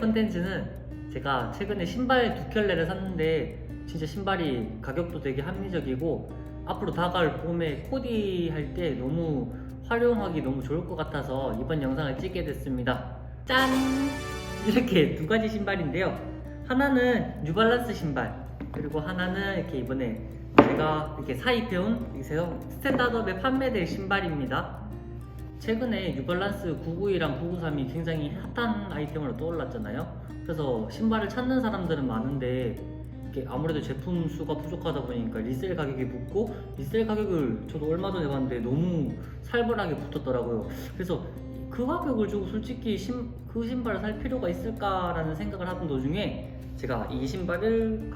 컨텐츠는 제가 최근에 신발 두 켤레를 샀는데 진짜 신발이 가격도 되게 합리적이고 앞으로 다가올 봄에 코디 할 때 너무 활용하기 너무 좋을 것 같아서 이번 영상을 찍게 됐습니다. 짠! 이렇게 두 가지 신발인데요. 하나는 뉴발란스 신발 그리고 하나는 이렇게 이번에 제가 이렇게 사입해온 스탠다드업에 판매될 신발입니다. 최근에 뉴발란스 992랑 993이 굉장히 핫한 아이템으로 떠올랐잖아요. 그래서 신발을 찾는 사람들은 많은데 아무래도 제품 수가 부족하다 보니까 리셀 가격이 붙고 리셀 가격을 저도 얼마 전에 봤는데 너무 살벌하게 붙었더라고요. 그래서 그 가격을 주고 솔직히 신, 그 신발을 살 필요가 있을까라는 생각을 하던 도중에 제가 이 신발을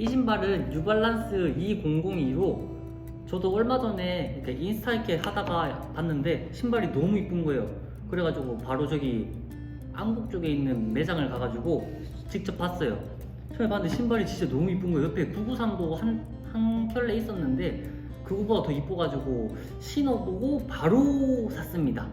이 신발은 뉴발란스 2002로 저도 얼마 전에 이렇게 인스타 이렇게 하다가 봤는데 신발이 너무 이쁜 거예요. 그래가지고 바로 저기 안국 쪽에 있는 매장을 가가지고 직접 봤어요. 처음에 봤는데 신발이 진짜 너무 이쁜 거예요. 옆에 993도 한, 한 켤레 있었는데 그거보다 더 이뻐가지고 신어보고 바로 샀습니다.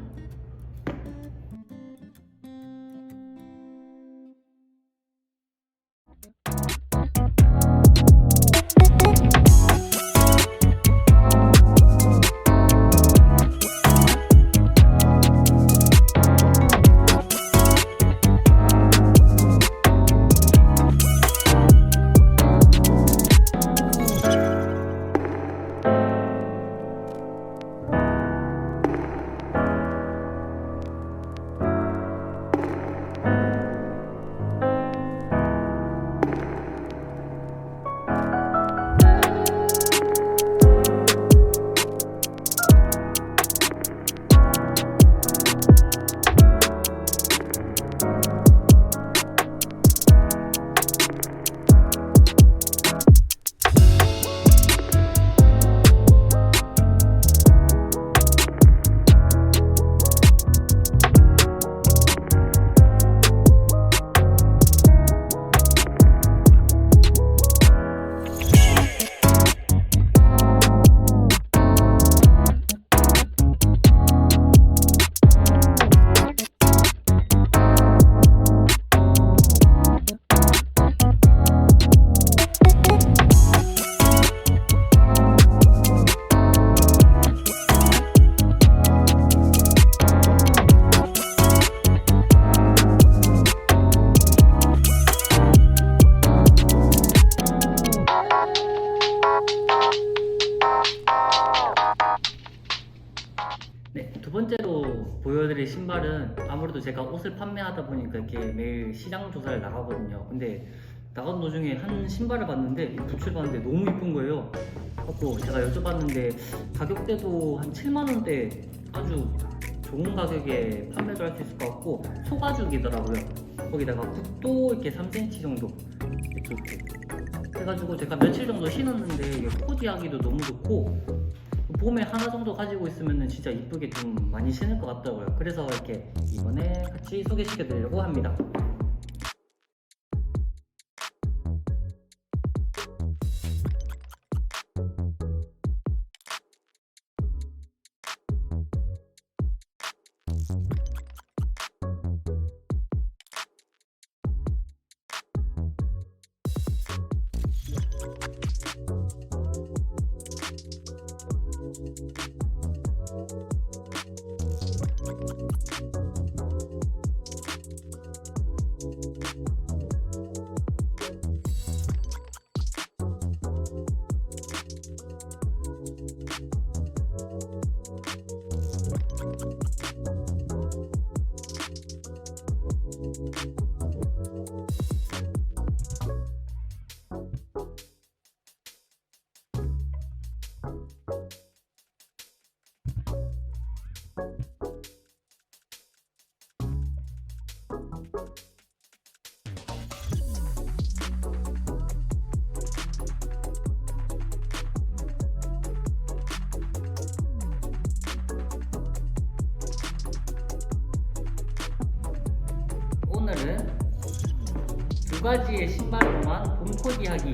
신발은 아무래도 제가 옷을 판매하다 보니까 이렇게 매일 시장 조사를 나가거든요. 근데 나간 도중에 한 신발을 봤는데 이 부츠를 봤는데 너무 이쁜 거예요. 그래서 제가 여쭤봤는데 가격대도 한 7만 원대 아주 좋은 가격에 판매도 할 수 있을 것 같고 소가죽이더라고요. 거기다가 굽도 이렇게 3cm 정도 이렇게 있고 해가지고 제가 며칠 정도 신었는데 코디하기도 너무 좋고 봄에 하나 정도 가지고 있으면 진짜 이쁘게 좀 많이 신을 것 같더라고요. 그래서 이렇게 이번에 같이 소개시켜 드리려고 합니다. 오늘은 두두 가지의 신발로만 봄 코디하기.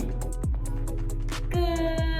끝